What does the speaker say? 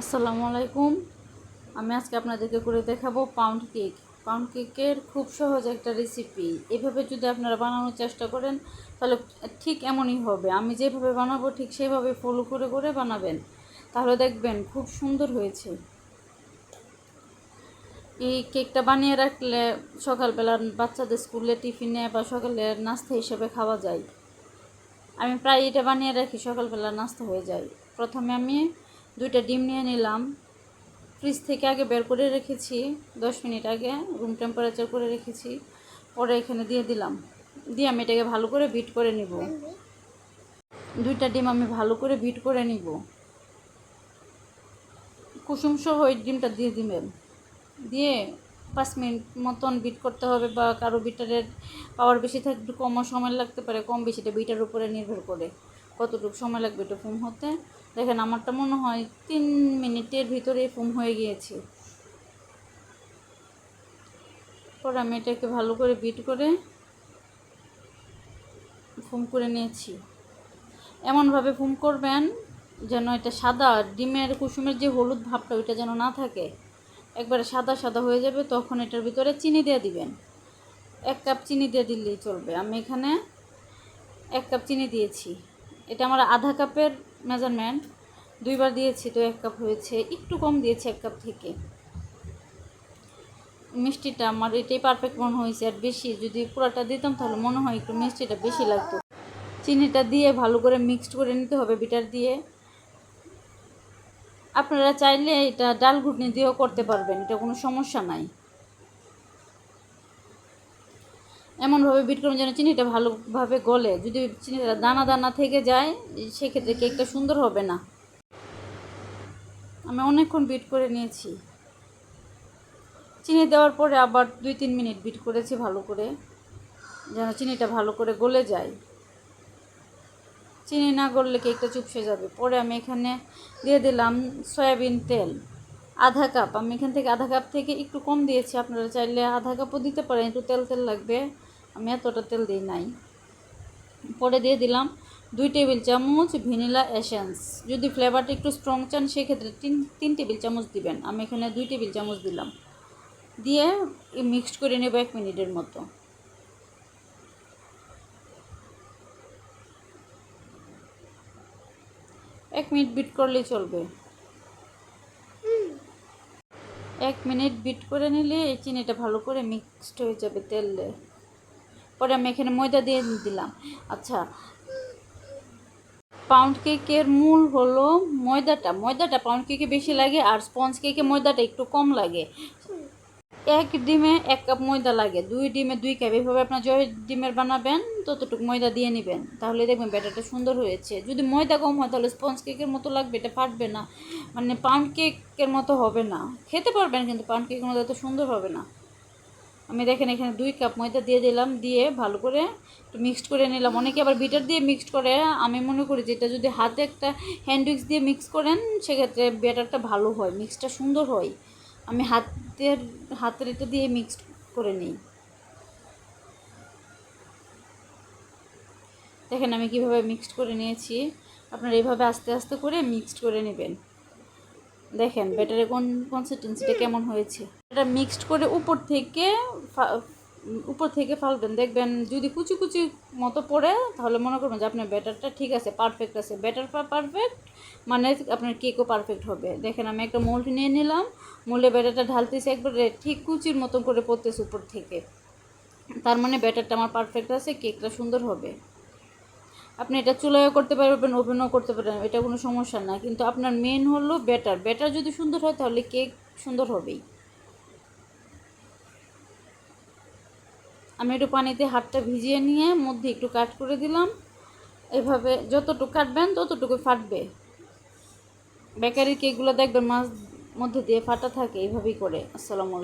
আসসালামু আলাইকুম। আমি আজকে আপনাদেরকে করে দেখাবো পাউন্ড কেক পাউন্ড কেকের খুব সহজ একটা রেসিপি এভাবে যদি আপনারা বানানোর চেষ্টা করেন, তাহলে ঠিক এমনই হবে। আমি যেভাবে বানাবো, ঠিক সেভাবে ফলো করে করে বানাবেন। তাহলে দেখবেন খুব সুন্দর হয়েছে। এই কেকটা বানিয়ে রাখলে সকালবেলা বাচ্চাদের স্কুলে টিফিনে বা সকালের নাস্তা হিসেবে খাওয়া যায়। আমি প্রায় এটা বানিয়ে রাখি, সকালবেলা নাস্তা হয়ে যায়। প্রথমে আমি দুইটা ডিম নিয়ে নিলাম। ফ্রিজ থেকে আগে বের করে রেখেছি। দশ মিনিট আগে রুম টেম্পারেচার করে রেখেছি। পরে এখানে দিয়ে দিলাম। দিয়ে আমি এটাকে ভালো করে বিট করে নিব। দুইটা ডিম আমি ভালো করে বিট করে নিব। কুসুম সহ ওই ডিমটা দিয়ে দিবেন। দিয়ে পাঁচ মিনিট মতন বিট করতে হবে বা কারও বিটারের পাওয়ার বেশি থাকলে একটু কমও সময় লাগতে পারে, কম বেশিটা বিটার উপরে নির্ভর করে কতটুকু সময় লাগবে এটা ফুম হতে। দেখেন, আমারটা মনে হয় তিন মিনিটের ভিতরে ফুম হয়ে গিয়েছে। পরে আমি এটাকে ভালো করে বিট করে ফুম করে নিয়েছি। এমনভাবে ফুম করবেন যেন এটা সাদা ডিমের কুসুমের যে হলুদ ভাবটা, ওইটা যেন না থাকে, একবারে সাদা সাদা হয়ে যাবে, তখন এটার ভিতরে চিনি দিয়ে দিবেন। এক কাপ চিনি দিয়ে দিলেই চলবে। আমি এখানে এক কাপ চিনি দিয়েছি। এটা আমার আধা কাপের মেজারমেন্ট দুইবার দিয়েছি তো এক কাপ হয়েছে, একটু কম দিয়েছি এক কাপ থেকে। মিষ্টিটা আমার এটাই পারফেক্ট মনে হয়েছে। আর বেশি যদি পুরোটা দিতাম তাহলে মনে হয় একটু মিষ্টিটা বেশি লাগতো। চিনিটা দিয়ে ভালো করে মিক্সড করে নিতে হবে বিটার দিয়ে। আপনারা চাইলে এটা ডাল ঘুটনি দিয়েও করতে পারবেন, এটা কোনো সমস্যা নাই। এমনভাবে বিট করুন যেন চিনিটা ভালোভাবে গলে। যদি চিনিটা দানা দানা থেকে যায়, সেক্ষেত্রে কেকটা সুন্দর হবে না। আমি অনেকক্ষণ বিট করে নিয়েছি। চিনি দেওয়ার পরে আবার দুই তিন মিনিট বিট করেছি ভালো করে, যেন চিনিটা ভালো করে গলে যায়। চিনি না গললে কেকটা চুপসে যাবে। পরে আমি এখানে দিয়ে দিলাম সয়াবিন তেল। আধা কাপ। আমি এখান থেকে আধা কাপ থেকে একটু কম দিয়েছি। আপনারা চাইলে আধা কাপও দিতে পারেন। একটু তেল তেল লাগবে। আমি এতটা তেল দিই নাই। পরে দিয়ে দিলাম দুই টেবিল চামচ ভ্যানিলা এসেন্স। যদি ফ্লেভারটা একটু স্ট্রং চান, সেক্ষেত্রে তিন তিন টেবিল চামচ দিবেন। আমি এখানে দুই টেবিল চামচ দিলাম। দিয়ে মিক্সড করে নেব এক মিনিটের মতো। এক মিনিট বিট করলেই চলবে। এক মিনিট বিট করে নিলে এই চিনিটা ভালো করে মিক্সড হয়ে যাবে তেলে। পরে আমি এখানে ময়দা দিয়ে দিলাম। আচ্ছা পাউন্ড কেকের মূল হলো ময়দাটা। ময়দাটা পাউন্ড কেকে বেশি লাগে আর স্পঞ্জ কেকে ময়দাটা একটু কম লাগে। এক ডিমে এক কাপ ময়দা লাগে। দুই ডিমে দুই কাপ। এভাবে আপনার জয় ডিমের বানাবেন, ততটুকু ময়দা দিয়ে নেবেন। তাহলে দেখবেন ব্যাটারটা সুন্দর হয়েছে। যদি ময়দা কম হয়, তাহলে স্পঞ্জ কেকের মতো লাগবে, এটা ফাটবে না। মানে পাউন্ড কেকের মতো হবে না। খেতে পারবেন, কিন্তু পাউন্ড কেকের মতো এত সুন্দর হবে না। আমি দেখেন, এখানে দুই কাপ ময়দা দিয়ে দিলাম, দিয়ে ভালো করে একটু মিক্সড করে নিলাম। অনেকে আবার বিটার দিয়ে মিক্সড করে। আমি মনে করি যে এটা যদি হাতে একটা হ্যান্ড উইক্স দিয়ে মিক্স করেন, সেক্ষেত্রে ব্যাটারটা ভালো হয় মিক্সটা সুন্দর হয়। আমি হাতের হাতের এটা দিয়ে মিক্সড করে নিই। দেখেন আমি কীভাবে মিক্সড করে নিয়েছি। আপনারা এইভাবে আস্তে আস্তে করে মিক্সড করে নেবেন। দেখেন ব্যাটারে কোন কনসিস্টেন্সিটা কেমন হয়েছে? এটা মিক্সড করে উপর থেকে উপর থেকে ফালবেন, দেখবেন যদি কুচি কুচি মতো পড়ে, তাহলে মনে করবেন যে আপনার ব্যাটারটা ঠিক আছে পারফেক্ট আছে। ব্যাটার পারফেক্ট মানে আপনার কেকও পারফেক্ট হবে। দেখেন আমি একটা মোল্ড নিয়ে নিলাম মোল্ডে ব্যাটারটা ঢালতেছি একবারে ঠিক কুচির মতো করে পড়তেছে উপর থেকে। তার মানে ব্যাটারটা আমার পারফেক্ট আছে কেকটা সুন্দর হবে। আপনি এটা চুলায়ও করতে পারবেন, ওভেনও করতে পারবেন, এটা কোনো সমস্যা না। কিন্তু আপনার মেন হলো ব্যাটার ব্যাটার যদি সুন্দর হয়, তাহলে কেক সুন্দর হবেই। আমি একটু পানিতে হাতটা ভিজিয়ে নিয়ে মধ্যে একটু কাট করে দিলাম। এভাবে যতটুকু কাটবেন ততটুকু ফাটবে। বেকারির কেকগুলো দেখবেন মাছ মধ্যে দিয়ে ফাটা থাকে এইভাবেই করে। আসসালামু